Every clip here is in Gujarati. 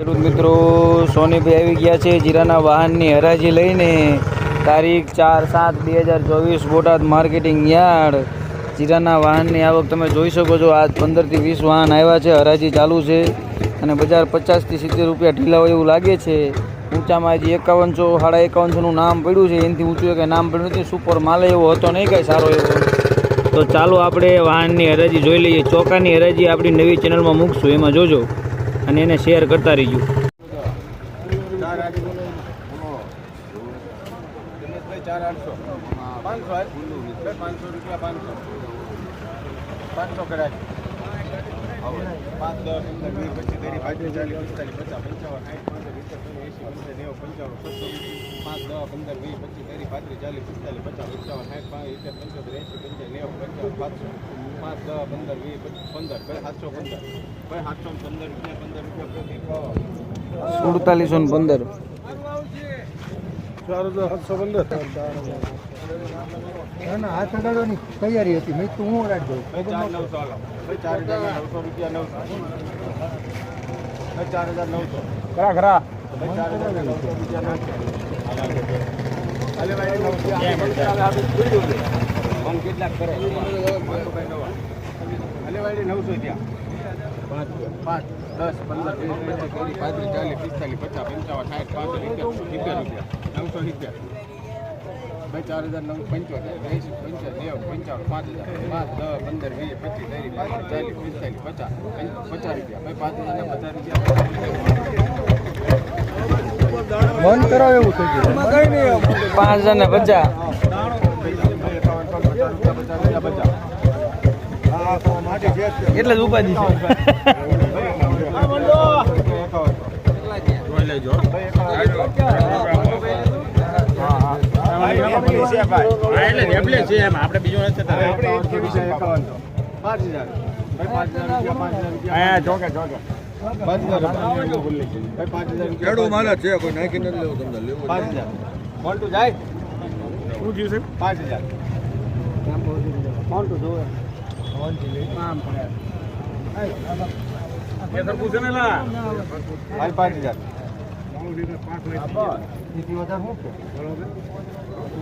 ખેડૂત મિત્રો, સોનીભાઈ આવી ગયા છે જીરાના વાહનની હરાજી લઈને. તારીખ ચાર સાત બે હજાર ચોવીસ, બોટાદ માર્કેટિંગ યાર્ડ. જીરાના વાહનની આવક તમે જોઈ શકો છો, આજ પંદરથી વીસ વાહન આવ્યા છે, હરાજી ચાલુ છે. અને બજાર પચાસથી સિત્તેર રૂપિયા ઢીલા હોય એવું લાગે છે. ઊંચામાં હજી એકાવનસો, સાડા એકાવનસોનું નામ પડ્યું છે. એનાથી ઊંચું કંઈ નામ પડ્યું નથી. સુપર માલે એવો હતો નહીં કાંઈ સારો એવો. તો ચાલો આપણે વાહનની હરાજી જોઈ લઈએ. ચોકાની હરાજી આપણી નવી ચેનલમાં મૂકશું. એમાં જોજો. અને એને શેર કરતા રહીજો. પાંચસો રૂપિયા પાંચસો. પાંચસો કરાય. પાંચ દસ પંદર વીસ પચીસ ત્રીસ પાંત્રીસ ચાલીસ પિસ્તાલીસ પચાસ પંચાવન સાઠ પાંસઠ સિત્તેર એસી પંદર નેવું પંચાવન પાંચ દસ પંદર વીસ પચીસ ત્રીસ પાંત્રીસ ચાલીસ પિસ્તાલીસ પચાસ પંચાવન સાઠ પાંચ સિત્તેર પંચોતેર એસી પંચાવન નેવું પંચાવન પાંચસો પાંચ દસ પંદર વીસ પંદર ભાઈ સાતસો પંદર ભાઈ સાતસો પંદર રૂપિયા પંદર રૂપિયા પ્રતિ સુડતાલીસો પંદર. ચાર હજાર સાતસો પંદર. ના ના હાથ અડાડવાની તૈયારી હતી. મેં તો હું અડાડ દઉં. ચાર હજાર નવસો રૂપિયા નવસો. ચાર હજાર નવસો. ખરા ખરા ચાર હજાર નવસો રૂપિયા નવસો ભાઈ નવસો. કેટલાક કરે હાલે ભાઈ નવસો ત્યાં પાંચ દસ પંદર વીસ પચીસ ત્રીસ પાંત્રીસ ચાલીસ પિસ્તાલીસ પચાસ પંચાવન સાઠ પાંચસો સિત્તેર સિત્તેર રૂપિયા. નવસો સિત્તેર. ભાઈ ચાર હજાર નવ પંચોતેર નેવું પંચાવન પાંચ હજાર પાંચ દસ પંદર વીસ પચીસ ત્રીસ પાંત્રીસ ચાલીસ પિસ્તાલીસ પચાસ પચાસ રૂપિયા. ભાઈ પાંચ હજાર પચાસ રૂપિયા. કરાવે એવું થઈ ગયું. પાંચ હજાર ને પચાસ. એટલે જ ઉપાધિ છે. ખેડૂ મારા છે કોઈ નાખી નથી લેવું તમને લેવું પાંચ હજાર. મોન્ટુ જાય? શું થયું સાહેબ? પાંચ હજાર. મોન્ટુ જોવે. ભાઈ પાંચ હજાર વધારે શું છે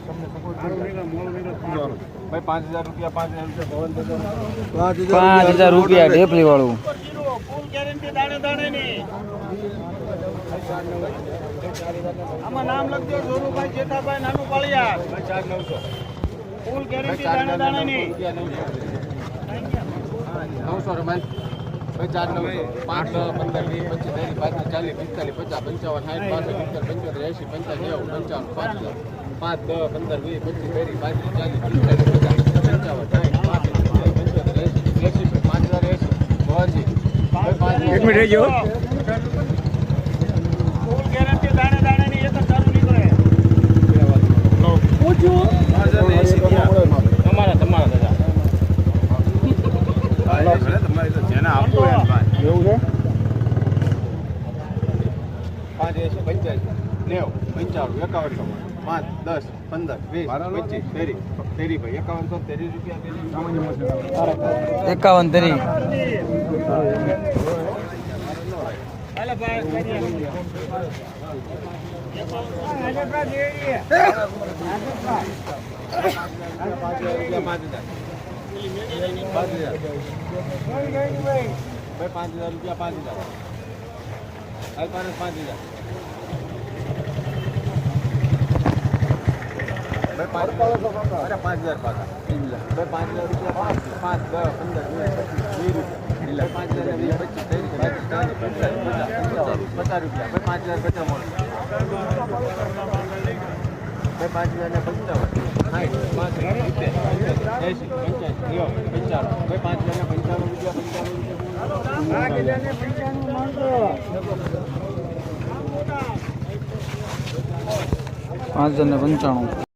તમને સપોર્ટ ભાઈ પાંચ હજાર રૂપિયા પાંચ હજાર પાંચ હજાર રૂપિયા ઢેફલી વાળું. આમાં નામ લખજો જોરુભાઈ જેઠાભાઈ નાનું પાળિયા ચાર નવસો ફૂલ ગેરંટી દાણે દાણે ની નવસો રમાય ચાર નવસો પાંચ પંદર, વીસ, પચીસ, ત્રીસ, પાંત્રીસ, ચાલીસ, પિસ્તાલીસ, પચાસ, પંચાવન, સાઠ પાસઠ સિત્તેર, પંચોતેર એંસી પંચાવન, નેવું, પંચાવન, પાંચ પાંચ, દસ, પંદર, વીસ, પચીસ, ત્રીસ, પાંત્રીસ, ચાલીસ, પિસ્તાલીસ, પચાસ, પંચાવન, સાઠ પાંસઠ પંચોતેર એંસી એંસી પાંચ હજાર એંસી ભાઈ પાંચ મિનિટ રહી ગયો ફૂલ ગેરંટી દાણે દાણે ની એક જ ચાલુ નીકળે તમારા તમારા દાદા જેને આપવું હોય એવું છે પાંચ એસી પંચ્યાસી નેવું પંચાણું એકાવન પાંચ દસ પંદર વીસ પચીસ તેરી. તેરી ભાઈ એકાવનસો તેરી રૂપિયા એકાવન તેરી. હાલે ભાઈ પાંચ હજાર રૂપિયા પાંચ હજાર. પાંચ હજાર ભાઈ પાંચ હજાર રૂપિયા પાંચ હજાર હાલ પાંચ પાંચ હજાર ભાઈ પાંચ અરે પાંચ હજાર પાકા. પાંચ હજાર રૂપિયા પાંચ પાંચ, દસ, પંદર, વીસ પાંચ હજાર, વીસ, પચીસ પચાસ રૂપિયા. પાંચ હજાર, પચાસ પાંચ હજાર ને પંચાવન. પાંચ હજાર ને પંચાણું